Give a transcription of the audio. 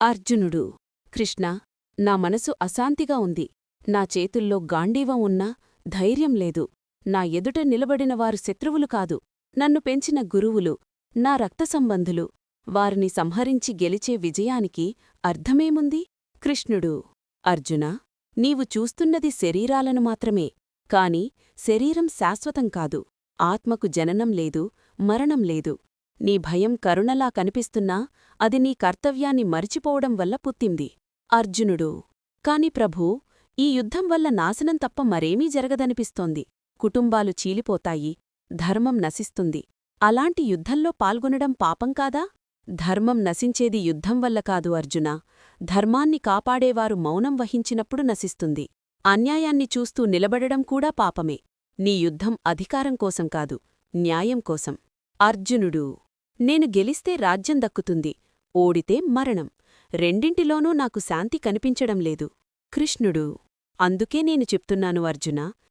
అర్జునుడు కృష్ణ నా మనసు అశాంతిగా ఉంది. నా చేతుల్లో గాండీవం ఉన్నా ధైర్యం లేదు. నా ఎదుట నిలబడినవారు శత్రువులు కాదు. నన్ను పెంచిన గురువులు నా రక్తసంబంధులు వారిని సంహరించి గెలిచే విజయానికి అర్థమేముంది? కృష్ణుడు అర్జునా నీవు చూస్తున్నది శరీరాలను మాత్రమే. కాని శరీరం శాశ్వతం కాదు. ఆత్మకు జననం లేదు మరణం లేదు. నీ భయం కరుణలా కనిపిస్తున్నా అది నీ కర్తవ్యాన్ని మరిచిపోవడం వల్ల పుత్తింది అర్జునుడు. కాని ప్రభూ ఈ యుద్ధం వల్ల నాశనం తప్ప మరేమీ జరగదనిపిస్తోంది. కుటుంబాలు చీలిపోతాయి. ధర్మం నశిస్తుంది. అలాంటి యుద్ధంలో పాల్గొనడం పాపం కాదా? ధర్మం నశించేది యుద్ధం వల్ల కాదు అర్జున. ధర్మాన్ని కాపాడేవారు మౌనం వహించినప్పుడు నశిస్తుంది. అన్యాయాన్ని చూస్తూ నిలబడడం కూడా పాపమే. నీ యుద్ధం అధికారం కోసం కాదు న్యాయం కోసం. అర్జునుడు. నేను గెలిస్తే రాజ్యం దక్కుతుంది. ఓడితే మరణం. రెండింటిలోనూ నాకు శాంతి కనిపించడం లేదు. కృష్ణుడు అందుకే నేను చెప్తున్నాను అర్జున